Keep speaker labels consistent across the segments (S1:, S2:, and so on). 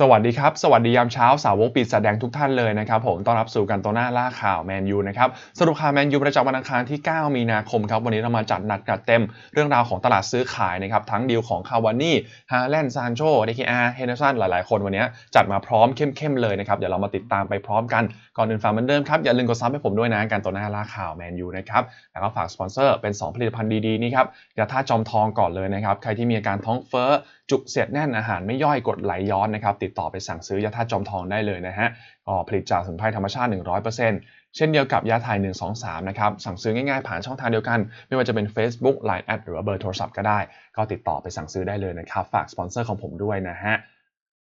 S1: สวัสดีครับ สวัสดียามเช้าสาวกปีศาจแดงทุกท่านเลยนะครับผมต้อนรับสู่กันตัวหน้าล่าข่าวแมนยูนะครับสรุปข่าวแมนยูประจำวันอังคารที่ 9 มีนาคมครับวันนี้เรามาจัดหนักจัดเต็มเรื่องราวของตลาดซื้อขายนะครับทั้งดีลของคาวานี่ฮาแลนด์ซานโชเดคิอาเฮนเดอร์สันหลายๆ คนวันนี้จัดมาพร้อมเข้มๆเลยนะครับเดี๋ยวเรามาติดตามไปพร้อมกันก่อนอื่นฝากเหมือนเดิมครับอย่าลืมกดซับให้ผมด้วยนะกันตัวหน้าล่าข่าวแมนยูนะครับแล้วก็ฝากสปอนเซอร์เป็น 2 ผลิตภัณฑ์ดีๆนี่ครับยาท่าจอมทองก่อนเลยนะครับใครที่มีอาการท้องเฟ้อจุกเสียดแน่นอาหารไม่ย่อยกดไหลย้อนนะครับติดต่อไปสั่งซื้อยาธาตุจอมทองได้เลยนะฮะก็ผลิตจากสมุนไพรธรรมชาติ 100%เช่นเดียวกับยาไทย 123 นะครับ สั่งซื้อง่ายๆ ผ่านช่องทางเดียวกัน ไม่ว่าจะเป็น Facebook Line แอดหรือว่าเบอร์โทรศัพท์ก็ได้ ก็ติดต่อไปสั่งซื้อได้เลยนะครับ ฝากสปอนเซอร์ของผมด้วยนะฮะ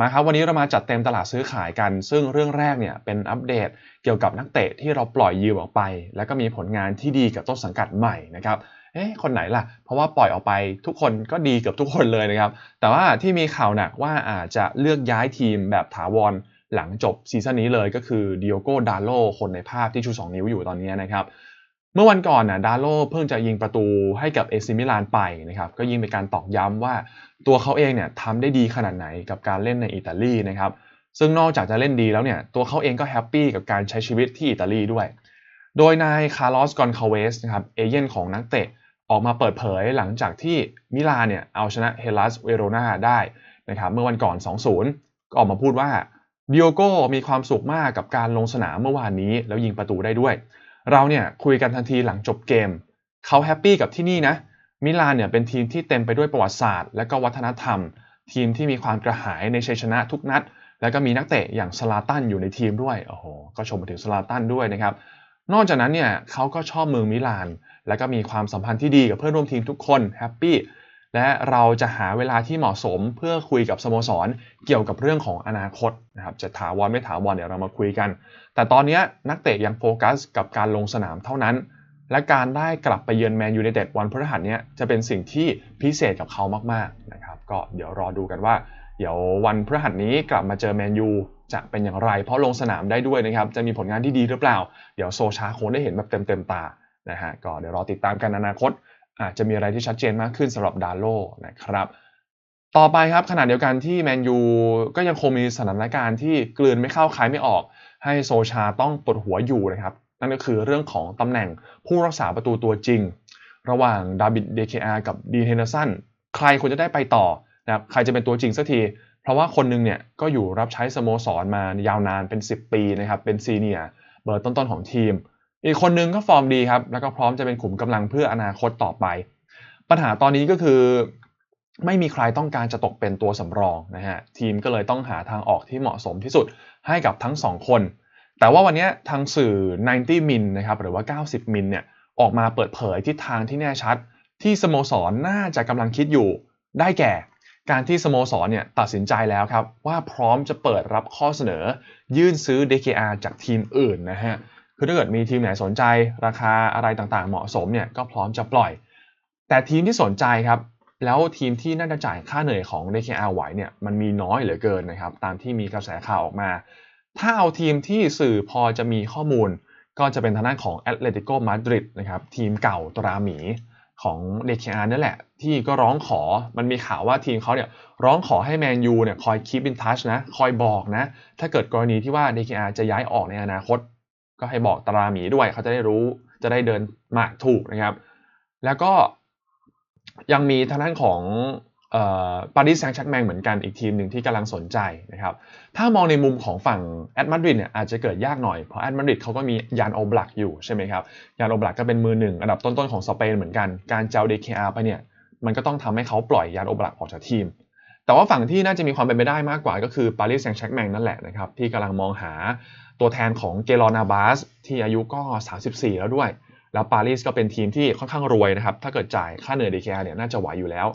S1: มาครับวันนี้เรามาจัดเต็มตลาดซื้อขายกัน ซึ่งเรื่องแรกเนี่ยเป็นอัปเดตเกี่ยวกับนักเตะที่เราปล่อยยืมออกไป แล้วก็มีผลงานที่ดีกับต้นสังกัดใหม่นะครับ เอ๊ะคนไหนล่ะ เพราะว่าปล่อยออกไปทุกคนก็ดีเกือบทุกคนเลยนะครับ แต่ว่าที่มีข่าวหนักว่าอาจจะเลือกย้ายทีมแบบถาวรหลังจบซีซั่นนี้เลยก็คือดิโอโกดาโลคนในภาพที่ชู 2 นิ้วอยู่ตอนนี้นะครับเมื่อวันก่อนนะดาโลเพิ่งจะยิงประตูให้กับเอซิมิลานไปนะครับก็ยิงเป็นการตอกย้ำว่าตัวเขาเองเนี่ยทำได้ดีขนาดไหนกับการเล่นในอิตาลีนะครับซึ่งนอกจากจะเล่นดีแล้วเนี่ยตัวเขาเองก็แฮปปี้กับการใช้ชีวิตที่อิตาลีด้วย โดยนายคาร์ลอสกอนคาเวสนะครับเอเย่นของนักเตะ ออกมาเปิดเผยหลังจากที่มิลานเนี่ยเอาชนะเฮลัสเวโรนาได้นะครับเมื่อวันก่อน 2-0 ก็ออกมาพูดว่าดิโอโกมีความสุขมากกับการลงสนามเมื่อวานนี้ แล้วยิงประตูได้ด้วย เราเนี่ยคุยกันทันทีหลังจบเกม เขาแฮปปี้กับที่นี่นะ มิลานเนี่ยเป็นทีมที่เต็มไปด้วยประวัติศาสตร์ และก็วัฒนธรรม ทีมที่มีความกระหายในชัยชนะทุกนัด แล้วก็มีนักเตะอย่างสลาตันอยู่ในทีมด้วย โอ้โห ก็ชมไปถึงสลาตันด้วยนะครับ นอกจากนั้นเนี่ยเขาก็ชอบเมืองมิลาน และก็มีความสัมพันธ์ที่ดีกับเพื่อนร่วมทีมทุกคนแฮปปี้และเราจะหาเวลาที่เหมาะสมเพื่อคุยกับสโมสรเกี่ยวกับเรื่องของอนาคตนะครับจะถาวรไม่ถาวรเดี๋ยวเรามาคุยกัน แต่ตอนนี้นักเตะยังโฟกัสกับการลงสนามเท่านั้น และการได้กลับไปเยือนแมนยูไนเต็ดวันพฤหัสเนี้จะเป็นสิ่งที่พิเศษกับเขามากๆนะครับก็เดี๋ยวรอดูกันว่า เดี๋ยววันพฤหัสนี้กลับมาเจอแมนยูจะเป็นอย่างไร เพราะลงสนามได้ด้วยนะครับ จะมีผลงานที่ดีหรือเปล่า เดี๋ยวโซชาคงได้เห็นแบบเต็มๆตานะฮะก็เดี๋ยวรอติดตามกันอนาคต อาจจะมีอะไรที่ชัดเจนมากขึ้นสำหรับดาโลนะครับต่อไปครับขณะเดียวกันที่แมนยูก็ยังคงมีสถานการณ์ที่กลืนไม่เข้าคายไม่ออก ให้โซชาต้องปวดหัวอยู่นะครับ นั่นก็คือเรื่องของตำแหน่งผู้รักษาประตูตัวจริง ระหว่างดาบิดเดเคอากับดีเฮนเดอร์สันใครควรจะได้ไปต่อ นะครับใครจะเป็นตัวจริงสักที เพราะว่าคนนึงเนี่ยก็อยู่รับใช้สโมสรมายาวนานเป็น 10 ปีนะครับเป็นซีเนียเบอร์ต้นๆของทีม อีกคนนึงก็ฟอร์มดีครับ แล้วก็พร้อมจะเป็นขุมกำลังเพื่ออนาคตต่อไป ปัญหาตอนนี้ก็คือ ไม่มีใครต้องการจะตกเป็นตัวสำรองนะฮะทีมก็เลยต้องหาทางออกที่เหมาะสมที่สุดให้กับทั้ง2คน แต่ว่าวันนี้ทางสื่อ 90 มิลนะครับหรือว่า 90 มิลเนี่ยออกมาเปิดเผยทิศทางที่แน่ชัด ที่สโมสรน่าจะกำลังคิดอยู่ได้แก่ การที่สโมสรเนี่ยตัดสินใจแล้วครับ ว่าพร้อมจะเปิดรับข้อเสนอ ยื่นซื้อ DKR จากทีมอื่นนะฮะคือถ้าเกิดมีทีมไหนสนใจ ราคาอะไรต่างๆ เหมาะสมเนี่ยก็พร้อมจะปล่อย แต่ทีมที่สนใจครับ แล้วทีมที่น่าจะจ่ายค่าเหนื่อยของ DKR ไหวเนี่ยมันมีน้อยเหลือเกินนะครับ ตามที่มีกระแสข่าวออกมา ถ้าเอาทีมที่สื่อพอจะมีข้อมูล ก็จะเป็นทางด้านของแอตเลติโกมาดริดนะครับทีมเก่าตราหมี ของเดคอาร์นั่นแหละ ที่ก็ร้องขอมันมีข่าวว่าทีมเขาเนี่ยร้องขอให้แมนยูเนี่ยคอยคีบอินทัชนะ คอยบอกนะ ถ้าเกิดกรณีที่ว่าเดคอาร์จะย้ายออกในอนาคต ก็ให้บอกตราหมีด้วยเขาจะได้รู้จะได้เดินมาถูกนะครับ แล้วก็ยังมีทางด้านของ ปารีสแซงต์แชร์แมงเหมือนกันอีกทีมหนึ่งที่กำลังสนใจนะครับ ถ้ามองในมุมของฝั่งแอดมาดริดเนี่ยอาจจะเกิดยากหน่อย เพราะแอดมาดริดเขาก็มียานโอบลักอยู่ใช่ไหมครับ ยานโอบลักก็เป็นมือหนึ่งอันดับต้นๆของสเปนเหมือนกัน การเจ้าเดคอาไปเนี่ยมันก็ต้องทำให้เขาปล่อยยานโอบลักออกจากทีม แต่ว่าฝั่งที่น่าจะมีความเป็นไปได้มากกว่าก็คือปารีสแซงต์แชร์แมงนั่นแหละนะครับที่กำลังมองหาตัวแทนของเกลอนาบาสที่อายุก็ 34 แล้วด้วย แล้วปารีสก็เป็นทีมที่ค่อนข้างรวยนะครับถ้าเกิดจ่ายค่าเหนื่อยดีแคเนี่ยน่าจะไหวอยู่แล้ว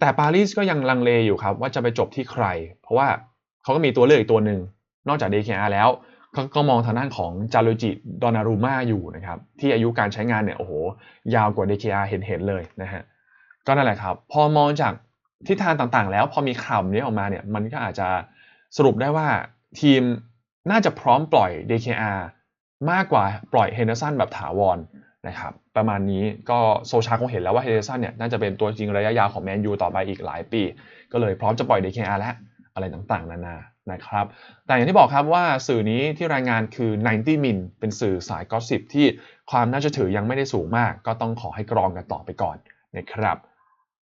S1: แต่ปารีสก็ยังลังเลอยู่ครับ ว่าจะไปจบที่ใคร เพราะว่าเขาก็มีตัวเลือกอีกตัวหนึ่ง นอกจากเดีแคแล้วเขาก็มองทางด้านของจารุจิดอนารูมาอยู่นะครับ ที่อายุการใช้งานเนี่ยโอ้โห ยาวกว่าเดีเคเห็นเห็นเลยนะฮะก็นั่นแหละครับ พอมองจากทิศทางต่างๆ แล้วพอมีข่าวนี้ออกมาเนี่ยมันก็อาจจะสรุปได้ว่าทีมน่าจะพร้อมปล่อย DKR มากกว่าปล่อยเฮนเดอร์สันแบบถาวรนะครับ ประมาณนี้ก็โซชาคงเห็นแล้วว่าเฮเดร์สันเนี่ยน่าจะเป็นตัวจริงระยะยาวของแมนยูต่อไปอีกหลายปี ก็เลยพร้อมจะปล่อย DKR แล้วอะไรต่างๆ นานานะครับ แต่อย่างที่บอกครับว่าสื่อนี้ที่รายงานคือ 90มิลเป็นสื่อสายกอสิบที่ความน่าจะถือยังไม่ได้สูงมาก ก็ต้องขอให้กรองกันต่อไปก่อนนะครับ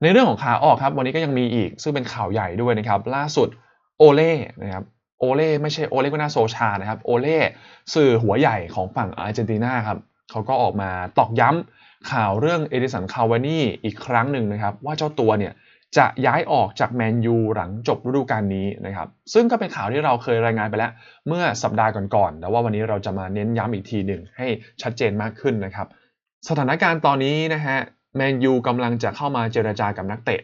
S1: ในเรื่องของขาออกครับวันนี้ก็ยังมีอีก ซึ่งเป็นข่าวใหญ่ด้วยนะครับ ล่าสุดโอเล่นะครับโอเล่ไม่ใช่โอเล่ก็น่าโซชานะครับโอเล่สื่อหัวใหญ่ของฝั่งอาร์เจนตินาครับ เขาก็ออกมาตอกย้ำข่าวเรื่องเอดิสันคาวานี่อีกครั้งหนึ่งนะครับว่าเจ้าตัวเนี่ยจะย้ายออกจากแมนยูหลังจบฤดูกาลนี้นะครับซึ่งก็เป็นข่าวที่เราเคยรายงานไปแล้ว เมื่อสัปดาห์ก่อนๆแต่ว่าวันนี้เราจะมาเน้นย้ำอีกทีหนึ่งให้ชัดเจนมากขึ้นนะครับสถานการณ์ตอนนี้นะฮะแมนยูกำลังจะเข้ามาเจรจากับนักเตะ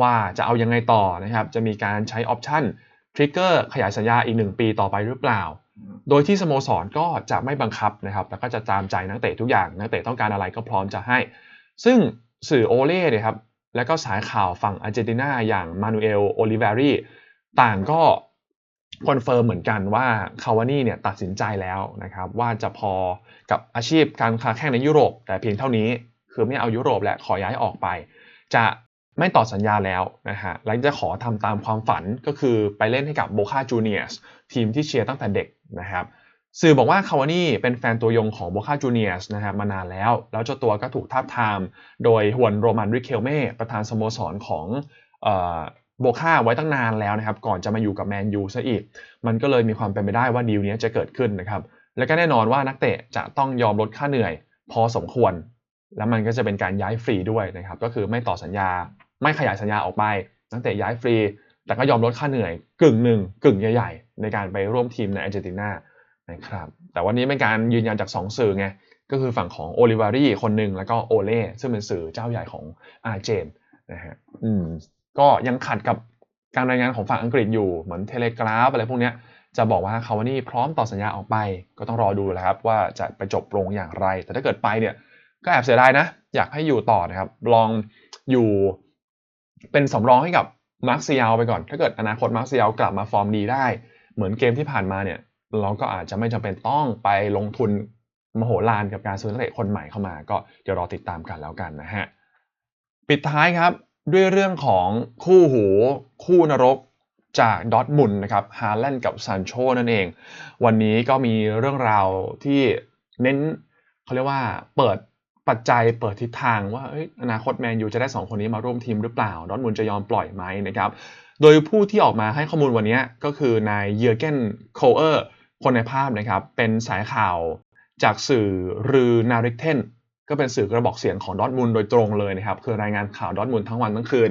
S1: ว่าจะเอายังไงต่อนะครับจะมีการใช้ออปชั่นทริกเกอร์ขยายสัญญาอีก 1 ปีต่อไปหรือเปล่า โดยที่สโมสรก็จะไม่บังคับนะครับแล้วก็จะตามใจนักเตะทุกอย่างนักเตะต้องการอะไรก็พร้อมจะให้ ซึ่งสื่อโอเล่เนี่ยครับแล้วก็สายข่าวฝั่งอาร์เจนตินาอย่างมานูเอลโอลิเวรีต่างก็คอนเฟิร์มเหมือนกันว่าคาวานี่เนี่ยตัดสินใจแล้วนะครับว่าจะพอกับอาชีพการค้าแข่งในยุโรป แต่เพียงเท่านี้คือไม่เอายุโรปและขอย้ายออกไป จะ ไม่ต่อสัญญาแล้วนะฮะและจะขอทำตามความฝันก็คือไปเล่นให้กับโบคาจูเนียสทีมที่เชียร์ตั้งแต่เด็กนะครับสื่อบอกว่าคาวานี่เป็นแฟนตัวยงของโบคาจูเนียสนะครับมานานแล้ว แล้วเจ้าตัวก็ถูกทาบทาม โดยฮวนโรมันริเคลเม่ประธานสโมสรของโบคาไว้ตั้งนานแล้วนะครับ ก่อนจะมาอยู่กับแมนยูซะอีก มันก็เลยมีความเป็นไปได้ว่าดีลนี้จะเกิดขึ้นนะครับ และก็แน่นอนว่านักเตะจะต้องยอมลดค่าเหนื่อย พอสมควร แล้วมันก็จะเป็นการย้ายฟรีด้วยนะครับ ก็คือไม่ต่อสัญญา ไม่ขยายสัญญาออกไป นักเตะย้ายฟรี แต่ก็ยอมลดค่าเหนื่อยกึ่งหนึ่งกึ่งใหญ่ๆ ในการไปร่วมทีมในอาร์เจนตินานะครับแต่วันนี้เป็นการยืนยันจาก 2 สื่อไงก็คือฝั่งของโอลิวารีคนหนึ่งแล้วก็โอเล่ซึ่งเป็นสื่อเจ้าใหญ่ของอาร์เจนนะฮะอืมก็ยังขัดกับการรายงานของฝั่งอังกฤษอยู่เหมือนเทเลกราฟอะไรพวกนี้จะบอกว่าคาวานี่พร้อมต่อสัญญาออกไป ก็ต้องรอดูแหละครับว่าจะไปจบลงอย่างไร แต่ถ้าเกิดไปเนี่ยก็แอบเสียดายนะ อยากให้อยู่ต่อนะครับ ลองอยู่ เป็นสำรองให้กับมาร์คเซียลไปก่อน ถ้าเกิดอนาคตมาร์คเซียลกลับมาฟอร์มดีได้ เหมือนเกมที่ผ่านมาเนี่ย เราก็อาจจะไม่จำเป็นต้องไปลงทุนมโหฬารกับการซื้อนักเตะคนใหม่เข้ามา ก็เดี๋ยวรอติดตามกันแล้วกันนะฮะ ปิดท้ายครับด้วยเรื่องของคู่หูคู่นรกจากดอทมุนนะครับฮาแลนด์กับซานโชนั่นเอง วันนี้ก็มีเรื่องราวที่เน้นเขาเรียกว่าเปิด ปัจจัยเปิดทิศทางว่าอนาคตแมนยูจะได้ 2 คนนี้มาร่วมทีมหรือเปล่าดอทมุนจะยอมปล่อยไหมนะครับ โดยผู้ที่ออกมาให้ข้อมูลวันนี้ก็คือนายเยอร์เกนโคเออร์คนในภาพนะครับ เป็นสายข่าวจากสื่อรือนาริกเทนก็เป็นสื่อกระบอกเสียงของดอทมุนโดยตรงเลยนะครับ คือรายงานข่าวดอทมุนทั้งวันทั้งคืน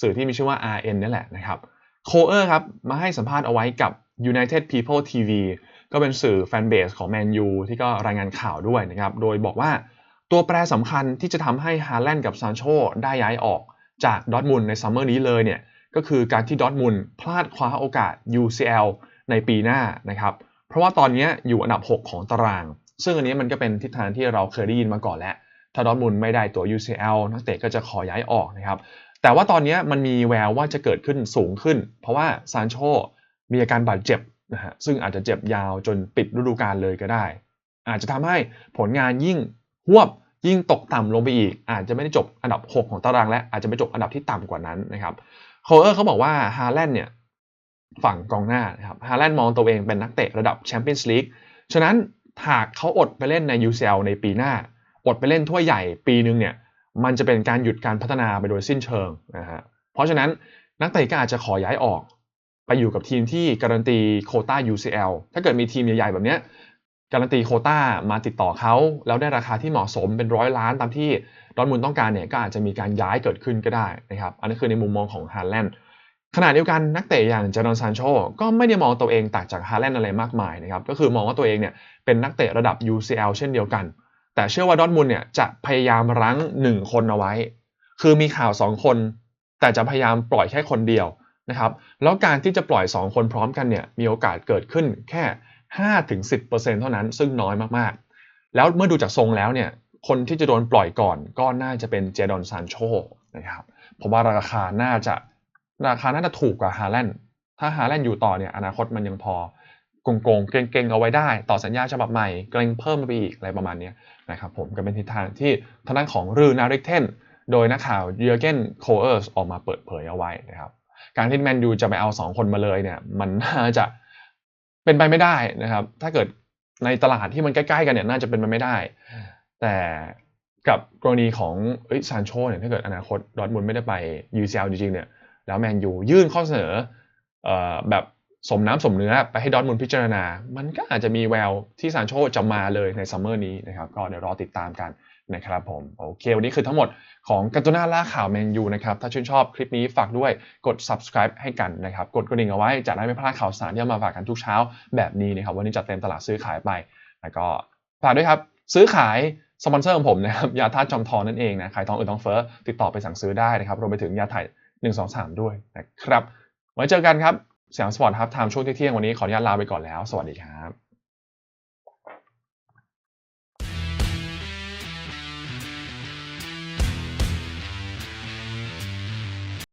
S1: สื่อที่มีชื่อว่า RN นี่แหละนะครับโคเออร์ครับ มาให้สัมภาษณ์เอาไว้กับ United People TV ก็เป็นสื่อแฟนเบสของแมนยูที่ก็รายงานข่าวด้วยนะครับ โดยบอกว่า ตัวแปรสำคัญที่จะทำให้ฮาแลนด์กับซานโชได้ย้ายออกจากดอทมุนในซัมเมอร์นี้เลยเนี่ยก็คือการที่ดอทมุนพลาดคว้าโอกาส UCL ในปีหน้านะครับ เพราะว่าตอนนี้อยู่อันดับ 6 ของตาราง ซึ่งอันนี้มันก็เป็นทิศทางที่เราเคยได้ยินมาก่อนแล้ว ถ้าดอทมุนไม่ได้ตัว UCL นักเตะก็จะขอย้ายออกนะครับ แต่ว่าตอนนี้มันมีแววว่าจะเกิดขึ้นสูงขึ้น เพราะว่าซานโชมีอาการบาดเจ็บนะฮะซึ่งอาจจะเจ็บยาวจนปิดฤดูกาลเลยก็ได้ อาจจะทำให้ผลงานยิ่ง วบยิ่งตกต่ำลงไปอีก อาจจะไม่ได้จบอันดับ 6 ของตาราง และอาจจะไปจบอันดับที่ต่ำกว่านั้นนะครับโคเออร์เขาบอกว่าฮาแลนด์เนี่ยฝั่งกองหน้านะครับฮาแลนด์มองตัวเองเป็นนักเตะระดับแชมเปี้ยนส์ลีกฉะนั้นหากเขาอดไปเล่นใน UCL ในปีหน้า อดไปเล่นถ้วยใหญ่ปีนึงเนี่ยมันจะเป็นการหยุดการพัฒนาไปโดยสิ้นเชิงนะฮะเพราะฉะนั้นนักเตะก็อาจจะขอย้ายออก ไปอยู่กับทีมที่การันตีโคต้า UCL ถ้าเกิดมีทีมใหญ่ๆแบบนี้ การันตีโคต้ามาติดต่อเขาแล้วได้ราคาที่เหมาะสมเป็นร้อยล้านตามที่ดอนมุนต้องการเนี่ยก็อาจจะมีการย้ายเกิดขึ้นก็ได้นะครับอันนี้คือในมุมมองของฮาแลนด์ขณะเดียวกันนักเตะอย่างเจดอนซานโชก็ไม่ได้มองตัวเองต่างจากฮาแลนด์อะไรมากมายนะครับก็คือมองว่าตัวเองเนี่ยเป็นนักเตะระดับ UCL เช่นเดียวกัน แต่เชื่อว่าดอนมุนเนี่ยจะพยายามรั้ง 1 คนเอาไว้ คือมีข่าว 2 คน แต่จะพยายามปล่อยแค่คนเดียวนะครับแล้วการที่จะปล่อย 2 คนพร้อมกันเนี่ยมีโอกาสเกิดขึ้นแค่ 5-10%เท่านั้นซึ่งน้อยมากๆ แล้วเมื่อดูจากทรงแล้วเนี่ยคนที่จะโดนปล่อยก่อนก็น่าจะเป็นเจดอนซานโชนะครับเพราะว่าราคาน่าจะราคาน่าจะถูกกว่าฮาแลนด์ถ้าฮาแลนด์อยู่ต่อเนี่ยอนาคตมันยังพอโกงๆเก่งๆเอาไว้ได้ ต่อสัญญาฉบับใหม่เกรงเพิ่มไปอีกอะไรประมาณนี้นะครับผมก็เป็นทิศทางที่ทางด้านของรือนาริกเทนโดยนักข่าวเยอร์เกนโคเออร์สออกมาเปิดเผยเอาไว้นะครับการที่แมนยูจะไปเอา 2 คนมาเลยเนี่ยมันน่าจะ เป็นไปไม่ได้นะครับ ถ้าเกิดในตลาดที่มันใกล้ๆกันเนี่ยน่าจะเป็นไปไม่ได้ แต่กับกรณีของซานโชเนี่ยถ้าเกิดอนาคตดอทมุนไม่ได้ไป UCL จริงๆเนี่ยแล้วแมนยูยื่นข้อเสนออแบบสมน้ำสมเนื้อไปให้ดอทมุนพิจารณา มันก็อาจจะมีแววที่ซานโชจะมาเลยในซัมเมอร์นี้นะครับ ก็เดี๋ยวรอติดตามกัน นะครับผมโอเค วันนี้คือทั้งหมดของกันตุน่าล่าข่าวแมนยูนะครับ ถ้าชื่นชอบคลิปนี้ฝากด้วยกด subscribe ให้กันนะครับ กดกระดิ่งเอาไว้จะได้ไม่พลาดข่าวสารที่มาฝากกันทุกเช้าแบบนี้นะครับ วันนี้จัดเต็มตลาดซื้อขายไป แล้วก็ฝากด้วยครับ ซื้อขายสปอนเซอร์ของผมนะครับยาธาตุจอมทองนั่นเองนะขายทองอื่นทองเฟ้อติดต่อไปสั่งซื้อได้นะครับรวมไปถึงยาถ่าย1 2 3 ด้วยนะครับไว้เจอกันครับสยามสปอร์ตครับไทม์ช่วงเที่ยงวันนี้ขออนุญาตลาไปก่อนแล้ว สวัสดีครับ